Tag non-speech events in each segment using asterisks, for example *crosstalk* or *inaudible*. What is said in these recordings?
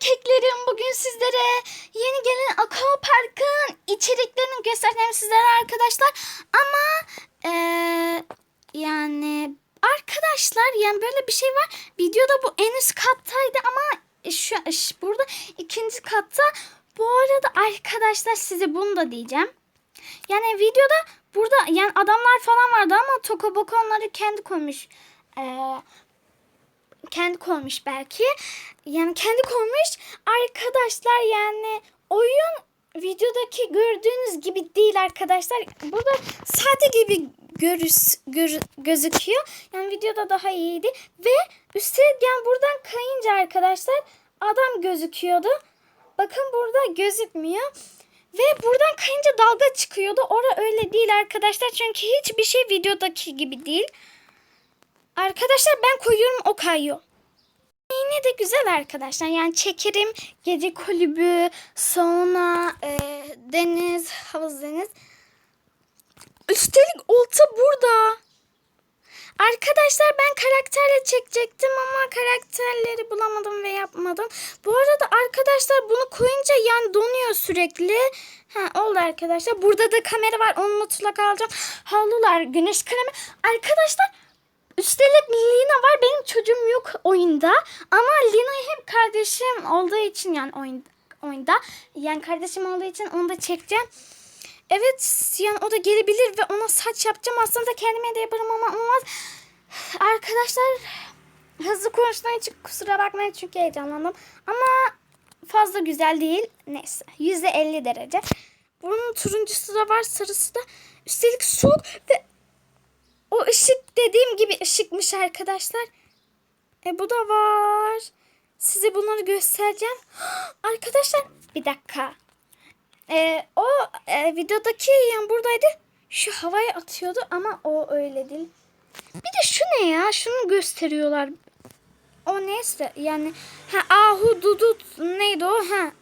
keklerim. Bugün sizlere yeni gelen Aqua Park'ın içeriklerini göstereceğim sizlere arkadaşlar. Ama eee, yani arkadaşlar yani böyle bir şey var. Videoda bu en üst kattaydı ama şu, şu- burada ikinci katta. Bu arada arkadaşlar size bunu da diyeceğim. Yani videoda burada yani adamlar falan vardı ama Tokoboko onları kendi koymuş. Eee kendi koymuş belki. Yani kendi koymuş. Arkadaşlar yani oyun videodaki gördüğünüz gibi değil arkadaşlar. Burada sade gibi görüs, gör- gözüküyor. Yani videoda daha iyiydi. Ve üstelik yani buradan kayınca arkadaşlar adam gözüküyordu. Bakın burada gözükmüyor. Ve buradan kayınca dalga çıkıyordu. Ora öyle değil arkadaşlar. Çünkü hiçbir şey videodaki gibi değil. Arkadaşlar ben koyuyorum o kayıyor. Yine de güzel arkadaşlar. Yani çekerim, gece kulübü, sauna, e, deniz, havuz deniz. Üstelik olta burada. Arkadaşlar ben karakterle çekecektim ama karakterleri bulamadım ve yapmadım. Bu arada arkadaşlar bunu koyunca yani donuyor sürekli. Ha oldu arkadaşlar. Burada da kamera var. Onu mutlaka alacağım. Havlular, güneş kremi. Arkadaşlar Üstelik Lina var. Benim çocuğum yok oyunda. Ama Lina'yı hep kardeşim olduğu için yani oyun, oyunda. Yani kardeşim olduğu için onu da çekeceğim. Evet yani o da gelebilir ve ona saç yapacağım. Aslında kendime de yaparım ama olmaz. Arkadaşlar hızlı konuştuğum için kusura bakmayın çünkü heyecanlandım. Ama fazla güzel değil. Neyse %50 derece. Bunun turuncusu da var sarısı da. Üstelik soğuk ve o ışık dediğim gibi ışıkmış arkadaşlar. E bu da var. Size bunları göstereceğim. *gasps* Arkadaşlar bir dakika. E, o e, videodaki yani buradaydı. Şu havaya atıyordu ama o öyle değil. Bir de şu ne ya? Şunu gösteriyorlar. O neyse yani ha ahu dudut neydi o ha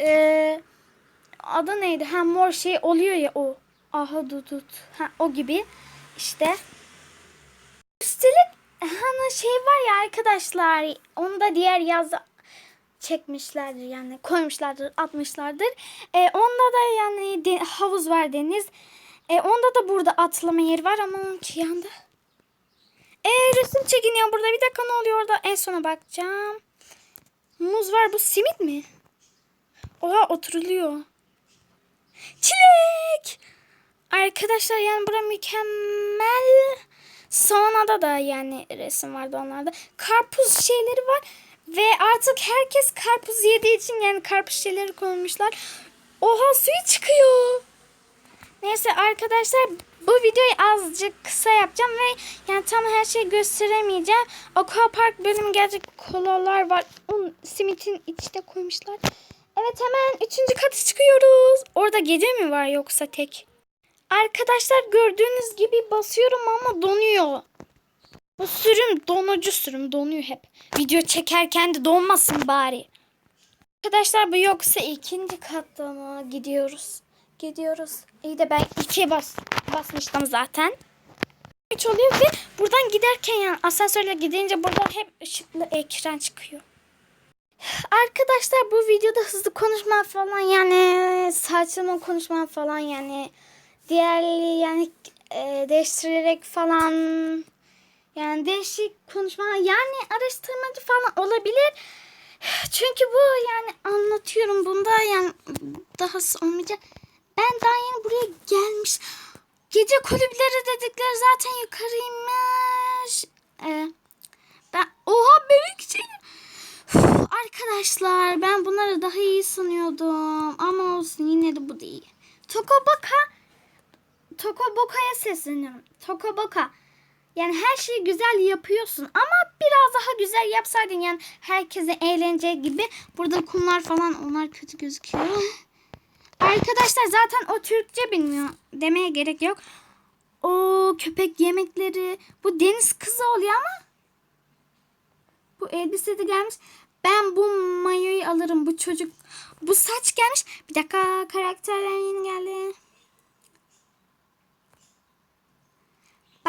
e, adı neydi ha mor şey oluyor ya o ahu dudut ha o gibi işte. Üstelik hani şey var ya arkadaşlar onu da diğer yazda çekmişlerdir yani koymuşlardır atmışlardır. E, onda da yani de- havuz var deniz. E, onda da burada atlama yeri var ama onunki yanda. E, resim çekiniyor burada bir dakika ne oluyor orada? En sona bakacağım. Muz var bu simit mi? Oha oturuluyor. Çilek Arkadaşlar yani bura mükemmel. Sonrada da yani resim vardı onlarda. Karpuz şeyleri var. Ve artık herkes karpuz yediği için yani karpuz şeyleri koymuşlar. Oha suyu çıkıyor. Neyse arkadaşlar bu videoyu azıcık kısa yapacağım ve yani tam her şeyi gösteremeyeceğim. Aquapark bölümü gelecek kolalar var. Un, simitin içine koymuşlar. Evet hemen üçüncü katı çıkıyoruz. Orada gece mi var yoksa tek? Arkadaşlar gördüğünüz gibi basıyorum ama donuyor. Bu sürüm donucu sürüm donuyor hep. Video çekerken de donmasın bari. Arkadaşlar bu yoksa ikinci katta mı gidiyoruz? Gidiyoruz. İyi de ben ikiye bas, basmıştım zaten. Üç oluyor ve buradan giderken yani asansörle gidince burada hep ışıklı ekran çıkıyor. Arkadaşlar bu videoda hızlı konuşma falan yani saçma konuşma falan yani diğerli yani e, değiştirerek falan yani değişik konuşma yani araştırmacı falan olabilir. Çünkü bu yani anlatıyorum bunda yani dahası olmayacak. Ben daha yeni buraya gelmiş. Gece kulüpleri dedikleri zaten yukarıymış. Ee, ben oha bebek şey. Uf, Arkadaşlar ben bunları daha iyi sanıyordum. Ama olsun yine de bu değil. Tokobaka Tokoboka'ya sesleniyorum. Tokoboka. Yani her şeyi güzel yapıyorsun ama biraz daha güzel yapsaydın yani herkese eğleneceği gibi. Burada kumlar falan onlar kötü gözüküyor. Arkadaşlar zaten o Türkçe bilmiyor. Demeye gerek yok. O köpek yemekleri. Bu deniz kızı oluyor ama bu elbise de gelmiş. Ben bu mayoyu alırım. Bu çocuk. Bu saç gelmiş. Bir dakika karakterler yeni geldi.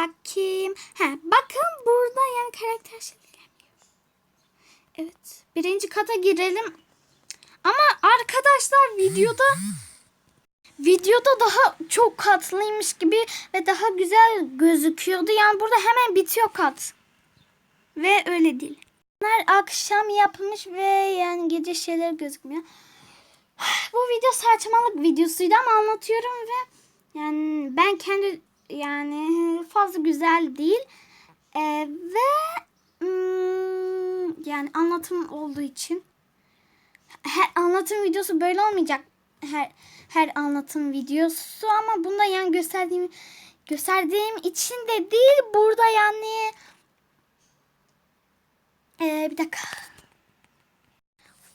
Bakayım. Ha, bakın burada yani karakter. Evet. Birinci kata girelim. Ama arkadaşlar videoda videoda daha çok katlıymış gibi ve daha güzel gözüküyordu. Yani burada hemen bitiyor kat. Ve öyle değil. Bunlar akşam yapılmış ve yani gece şeyler gözükmüyor. *sighs* Bu video saçmalık videosuydu ama anlatıyorum ve yani ben kendi yani fazla güzel değil. Ee, ve hmm, yani anlatım olduğu için her anlatım videosu böyle olmayacak. Her her anlatım videosu ama bunda yani gösterdiğim gösterdiğim için de değil burada yani ee, bir dakika.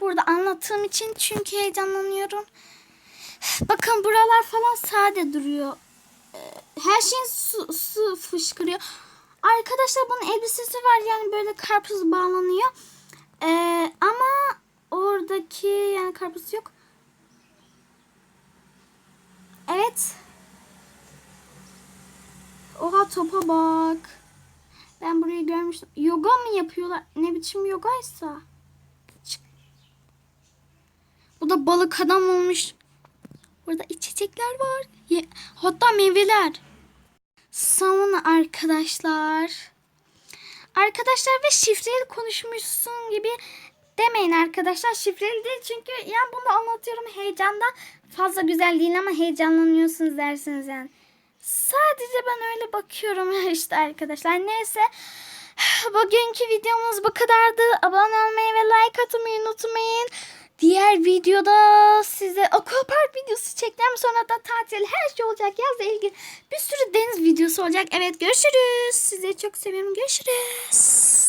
Burada anlattığım için çünkü heyecanlanıyorum. Bakın buralar falan sade duruyor. Ee, Her şeyin su, su fışkırıyor. Arkadaşlar bunun elbisesi var yani böyle karpuz bağlanıyor. Ee, ama oradaki yani karpuz yok. Evet. Oha topa bak. Ben burayı görmüştüm. Yoga mı yapıyorlar? Ne biçim yogaysa. Çık. Bu da balık adam olmuş. Burada içecekler var. Hatta meyveler. Sauna arkadaşlar. Arkadaşlar ve şifreli konuşmuşsun gibi demeyin arkadaşlar. Şifreli değil çünkü yani bunu anlatıyorum heyecandan. Fazla güzel değil ama heyecanlanıyorsunuz dersiniz yani. Sadece ben öyle bakıyorum *laughs* işte arkadaşlar. Neyse. *sighs* Bugünkü videomuz bu kadardı. Abone olmayı ve like atmayı unutmayın. Diğer videoda size aquapark videosu çekeceğim. Sonra da tatil her şey olacak. Yazla ilgili bir sürü deniz videosu olacak. Evet görüşürüz. Sizi çok seviyorum. Görüşürüz.